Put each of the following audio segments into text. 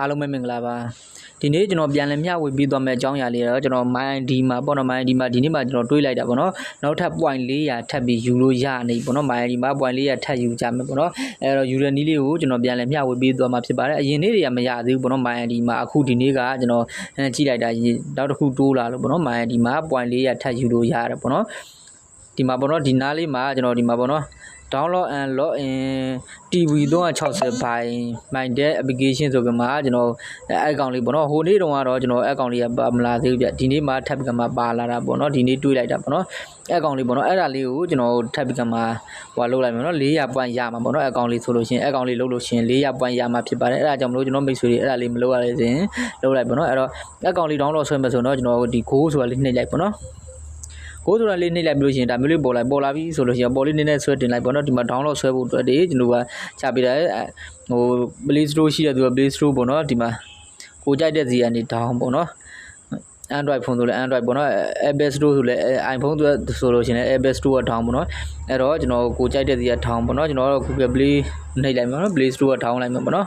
အားလုံးပဲမင်္ဂလာပါဒီနေ့ကျွန်တော်ပြန်လည်မျှဝေပေးသွားမယ့်အကြောင်းအရာလေးတော့ကျွန်တော် MyID မှာပေါ့နော် MyID မှာဒီနေ့မှာကျွန်တော်တွေးလိုက်တာပေါ့နော်နောက်ထပ် point 400ထပ်ပြီးယူလို့ရနေပေါ့နော် MyID မှာ point 400ထပ်ယူကြမယ်ပေါ့နော်အဲတော့ယူတဲ့နည်းလေးကိုကျွန်တော်ပြန်လည်မျှဝေပေးသွားမှာဖြစ်ပါတယ်အရင်နေ့တွေကမရသေးဘူးပေါ့နော် MyID မှာအခုဒီနေ့ကကျွန်တော်အဲကြည့်လိုက်တာနောက်တစ်ခုတိုးလာလို့ပေါ့နော် MyID မှာ point 400ထပ်ယူလို့ရတယ်ပေါ့နော် ဒီမှာပေါ့နော်ဒီနားလေးမှာကျွန်တော်ဒီမှာပေါ့နော် download and log in TV 360 by Minded application ဆိုပြီးမှကျွန်တော်အဲအကောင့်လေးပေါ့နော်ဟိုနေ့တုန်းကတော့ကျွန်တော်အကောင့်လေးကပါမလာသေးဘူးပြဒီနေ့မှထပ်ပြီးကမှပါလာတာပေါ့နော်ဒီနေ့တွေးလိုက်တာပေါ့နော်အဲအကောင့်လေးပေါ့နော်အဲ့ဒါလေးကိုကျွန်တော်ထပ်ပြီးကမှဟိုလုပ်လိုက်မယ်နော်400 point ရမှာပေါ့နော်အကောင့်လေးဆိုလို့ရှိရင်အကောင့်လေးလုပ်လို့ရှိရင်400 point ရမှာဖြစ်ပါတယ်အဲ့ဒါကြောင့်မလို့ကျွန်တော်မိတ်ဆွေတွေအဲ့ဒါလေးမလုပ်ရလေစဉ်လုပ်လိုက်ပေါ့နော်အဲ့တော့အကောင့်လေး download ဆွဲမယ်ဆိုတော့ကျွန်တော်ဒီ go ဆိုတာလေးနှိပ်လိုက်ပေါ့နော် ကိုဆိုတာလေးနှိပ်လိုက်ပြီးလို့ရှိရင်ဒါမျိုးလေးပေါ်လိုက်ပေါ်လာပြီဆိုလို့ရှိရင်ပေါ်လေးနည်းနည်းဆွဲတင်လိုက်ပေါ့နော်ဒီမှာ download ဆွဲဖို့အတွက်ဒီကျွန်တော်ကချပေးတယ်ဟို Play Store ရှိတဲ့သူက Play Store ပေါ့နော်ဒီမှာကိုကြိုက်တဲ့ဇီကနေ down ပေါ့နော် Android ဖုန်းဆိုလဲ Android ပေါ့နော် Apple Store ဆိုလဲ iPhone ဆိုလို့ရှိရင် Apple Store က down ပေါ့နော်အဲ့တော့ကျွန်တော်ကိုကြိုက်တဲ့ဇီက down ပေါ့နော်ကျွန်တော်တော့ Google Play နှိပ်လိုက်မှာနော် Play Store က down လိုက်မှာပေါ့နော်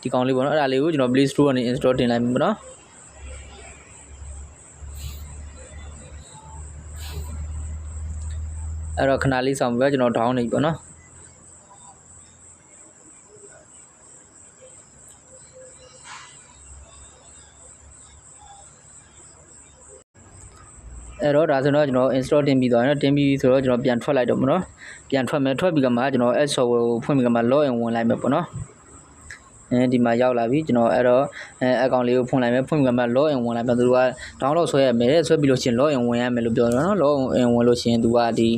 ဒီကောင်လေးပေါ့နော်အဲ့ဒါလေးကိုကျွန်တော် Play Store ကနေ install တင်လိုက်မှာပေါ့နော် အဲ့တော့ခဏလေးဆောင်ပြီးတော့ကျွန်တော် down နေပြီပေါ့နော်အဲ့တော့ဒါဆိုတော့ကျွန်တော် install တင်ပြီးသွားတယ်နော်တင်ပြီးဆိုတော့ကျွန်တော်ပြန်ထွက်လိုက်တော့မနော်ပြန်ထွက်မယ်ထွက်ပြီးကမှကျွန်တော် add software ကိုဖွင့်ပြီးကမှ login ဝင်လိုက်မယ်ပေါ့နော်အဲဒီမှာရောက်လာပြီကျွန်တော်အဲ့တော့အဲ account လေးကိုဖွင့်လိုက်မယ်ဖွင့်ပြီးကမှ login ဝင်လိုက်မယ်သူက download ဆွဲရမယ်ဆွဲပြီးလို့ရှိရင် login ဝင်ရမယ်လို့ပြောတယ်နော် login ဝင်လို့ရှိရင်သူကဒီ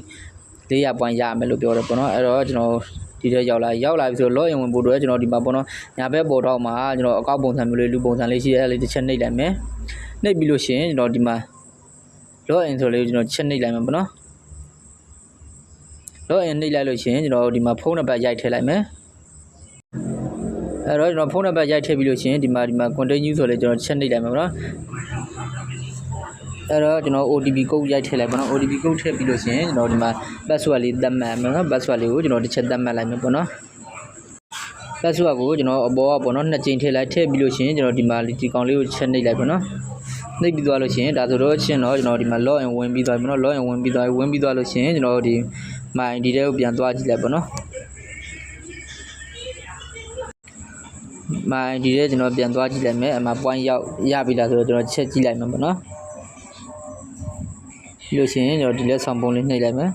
400 point ရမယ်လို့ပြောတယ်ပေါ့နော်အဲ့တော့ကျွန်တော်ဒီထဲရောက်လာရောက်လာပြီဆိုတော့ login ဝင်ဖို့အတွက်ကျွန်တော်ဒီမှာပေါ့နော်ညာဘက်ပေါ်တော့မှာကျွန်တော်အကောက်ပုံစံမျိုးလေးလူပုံစံလေးရှိတယ်အဲ့လေးတစ်ချက်နှိပ်လိုက်မယ်နှိပ်ပြီးလို့ရှိရင်ကျွန်တော်ဒီမှာ log in ဆိုလေးကိုကျွန်တော်ချက်နှိပ်လိုက်မှာပေါ့နော် log in နှိပ်လိုက်လို့ရှိရင်ကျွန်တော်ဒီမှာဖုန်းနံပါတ်ရိုက်ထည့်လိုက်မယ်အဲ့တော့ကျွန်တော်ဖုန်းနံပါတ်ရိုက်ထည့်ပြီးလို့ရှိရင်ဒီမှာဒီမှာ continue ဆိုလေးကျွန်တော်ချက်နှိပ်လိုက်မှာပေါ့နော် အဲ့တော့ကျွန်တော် OTP code ရိုက်ထည့်လိုက်ပေါ့နော် OTP code ထည့်ပြီးလို့ရှိရင်ကျွန်တော်ဒီမှာ password လေးသတ်မှတ်မယ်နော် password လေးကိုကျွန်တော်တစ်ချက်သတ်မှတ်လိုက်မယ်ပေါ့နော် password ကိုကျွန်တော်အပေါ်ကပေါ့နော်နှစ်ကြိမ်ထည့်လိုက်ထည့်ပြီးလို့ရှိရင်ကျွန်တော်ဒီမှာဒီကောင်လေးကိုချက်နှိပ်လိုက်ပေါ့နော်နှိပ်ပြီးသွားလို့ရှိရင်ဒါဆိုတော့ချင်းတော့ကျွန်တော်ဒီမှာ log in ဝင်ပြီးသွားပြီပေါ့နော် log in ဝင်ပြီးသွားပြီဝင်ပြီးသွားလို့ရှိရင်ကျွန်တော်ဒီ my ဒီထဲကိုပြန်သွားကြည့်လိုက်ပေါ့နော် my ဒီထဲကျွန်တော်ပြန်သွားကြည့်လိုက်မယ်အမှ point ရောက်ရပြီလားဆိုတော့ကျွန်တော်ချက်ကြည့်လိုက်မှာပေါ့နော် ပြီးလို့ရှိရင်ကျွန်တော်ဒီလက်ဆောင်ပုံလေးနှိပ်လိုက်မယ်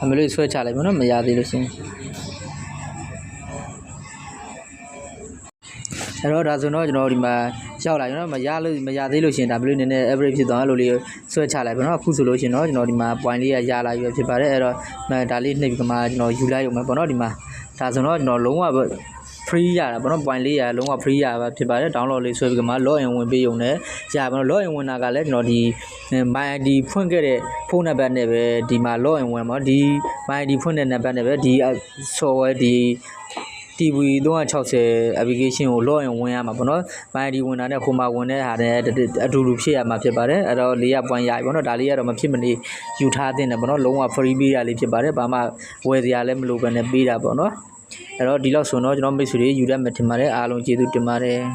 အမလို့ဆွဲချလိုက်ပေါ့နော်မရသေးလို့ရှိရင်အဲ့တော့ဒါဆိုတော့ကျွန်တော်ဒီမှာရောက်လာကျွန်တော်မရလို့မရသေးလို့ရှိရင်ဒါဘယ်လိုနည်းနည်း average ဖြစ်သွားလို့လေးဆွဲချလိုက်ပါတော့အခုဆိုလို့ရှိရင်တော့ကျွန်တော်ဒီမှာ point လေးရရလာပြီဖြစ်ပါတယ်အဲ့တော့ဒါလေးနှိပ်ပြီးကမှကျွန်တော်ယူလိုက်ရုံပဲပေါ့နော်ဒီမှာဒါဆိုတော့ကျွန်တော်လုံးဝ free ရတာပေါ့နော် point လေးရလုံးဝ free ရပါဖြစ်ပါတယ် download လေးဆွဲပြီးကမှ log in ဝင်ပေးရုံနဲ့ရပါတော့ log in ဝင်တာကလည်းကျွန်တော်ဒီ my ID ဖွင့်ခဲ့တဲ့ဖုန်းနံပါတ်နဲ့ပဲဒီမှာ log in ဝင်ပါဒီ my ID ဖွင့်တဲ့နံပါတ်နဲ့ပဲဒီ software ဒီ TV 360 application ကို log in ဝင်ရမှာပေါ့နော်။ MyID ဝင်တာနဲ့ဟိုမှာဝင်တဲ့ဟာနဲ့အတူတူဖြစ်ရမှာဖြစ်ပါတယ်။အဲ့တော့400 point ရပြီပေါ့နော်။ဒါလေးကတော့မဖြစ်မနေယူထားတဲ့ပေါ့နော်။လုံးဝ free ပေးရလေးဖြစ်ပါတယ်။ဘာမှဝယ်စရာလည်းမလိုဘဲနဲ့ပေးတာပေါ့နော်။ အဲ့တော့ဒီလောက်ဆိုတော့ကျွန်တော်မိတ်ဆွေတွေယူတတ်မှထင်ပါတယ်။အားလုံးကျေးဇူးတင်ပါတယ်။